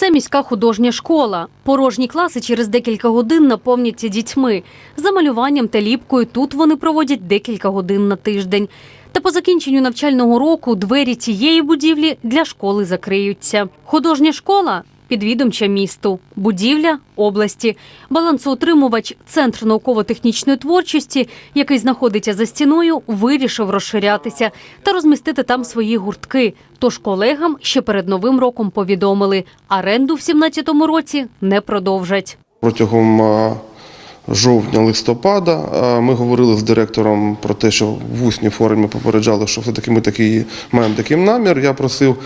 Це міська художня школа. Порожні класи через декілька годин наповняться дітьми. За малюванням та ліпкою тут вони проводять декілька годин на тиждень. Та по закінченню навчального року двері цієї будівлі для школи закриються. Художня школа підвідомча місту, будівля області, балансоутримувач Центр науково-технічної творчості, який знаходиться за стіною, вирішив розширятися та розмістити там свої гуртки. Тож колегам ще перед новим роком повідомили, оренду в 17-му році не продовжать. Протягом жовтня-листопада ми говорили з директором про те, що в усній формі попереджали, що все-таки ми такий, маємо такий намір. Я просив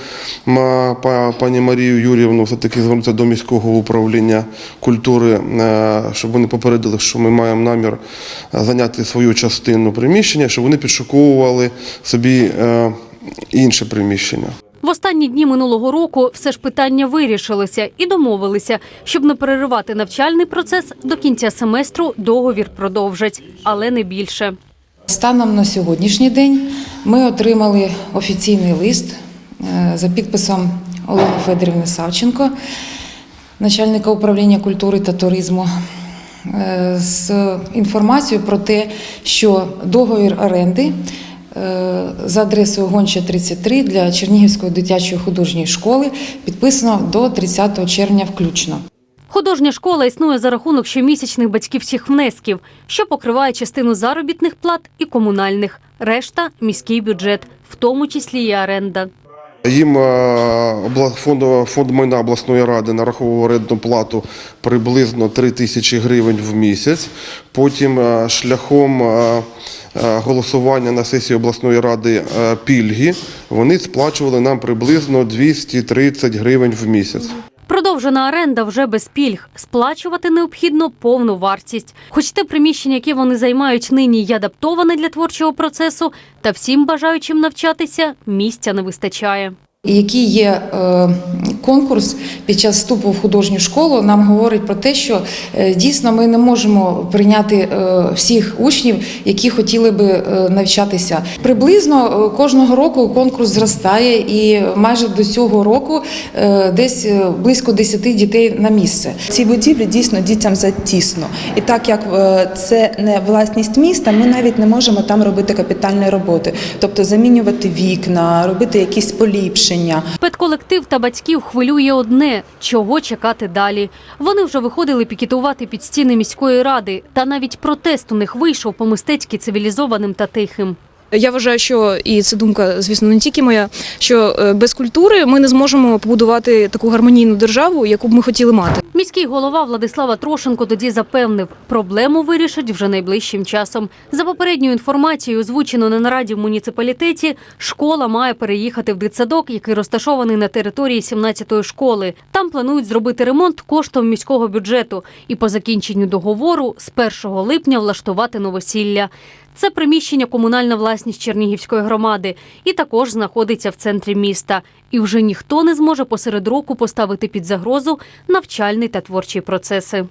па- пані Марію Юрівну все-таки звернутися до міського управління культури, е, щоб вони попередили, що ми маємо намір е, зайняти свою частину приміщення, щоб вони підшуковували собі е, інше приміщення. В останні дні минулого року все ж питання вирішилося і домовилися, щоб не переривати навчальний процес до кінця семестру. Договір продовжать, але не більше. Станом на сьогоднішній день ми отримали офіційний лист е, за підписом Олени Федорівни Савченко, начальника управління культури та туризму, е, з інформацією про те, що договір оренди за адресою Гонча 33 для Чернігівської дитячої художньої школи підписано до 30 червня включно. Художня школа існує за рахунок щомісячних батьківських внесків, що покриває частину заробітних плат і комунальних. Решта міський бюджет, в тому числі і оренда. Їм е, фонд, фонд майна обласної ради нараховував орендну плату приблизно 3 тисячі гривень в місяць. Потім е, шляхом е, голосування на сесії обласної ради пільги вони сплачували нам приблизно 230 гривень в місяць. Продовжена оренда вже без пільг. Сплачувати необхідно повну вартість. Хоч те приміщення, яке вони займають нині, й адаптоване для творчого процесу, та всім бажаючим навчатися місця не вистачає. Який є е, конкурс під час вступу в художню школу, нам говорить про те, що е, дійсно ми не можемо прийняти е, всіх учнів, які хотіли би навчатися. Приблизно кожного року конкурс зростає, і майже до цього року десь близько 10 дітей на місце. В цій будівлі дійсно дітям затісно. І так як це не власність міста, ми навіть не можемо там робити капітальні роботи, тобто замінювати вікна, робити якісь поліпшення. Педколектив та батьків хвилює одне чого чекати далі. Вони вже виходили пікетувати під стіни міської ради, та навіть протест у них вийшов по мистецьки цивілізованим та тихим. Я вважаю, що і це думка, звісно, не тільки моя, що е, без культури ми не зможемо побудувати таку гармонійну державу, яку б ми хотіли мати. Міський голова Владислава Трошенко тоді запевнив, проблему вирішать вже найближчим часом. За попередньою інформацією, озвучено на нараді в муніципалітеті, школа має переїхати в дитсадок, який розташований на території 17-ї школи. Там планують зробити ремонт коштом міського бюджету і по закінченню договору з 1 липня влаштувати новосілля. Це приміщення комунальна власність Чернігівської громади і також знаходиться в центрі міста. І вже ніхто не зможе посеред року поставити під загрозу навчальний та творчі процеси.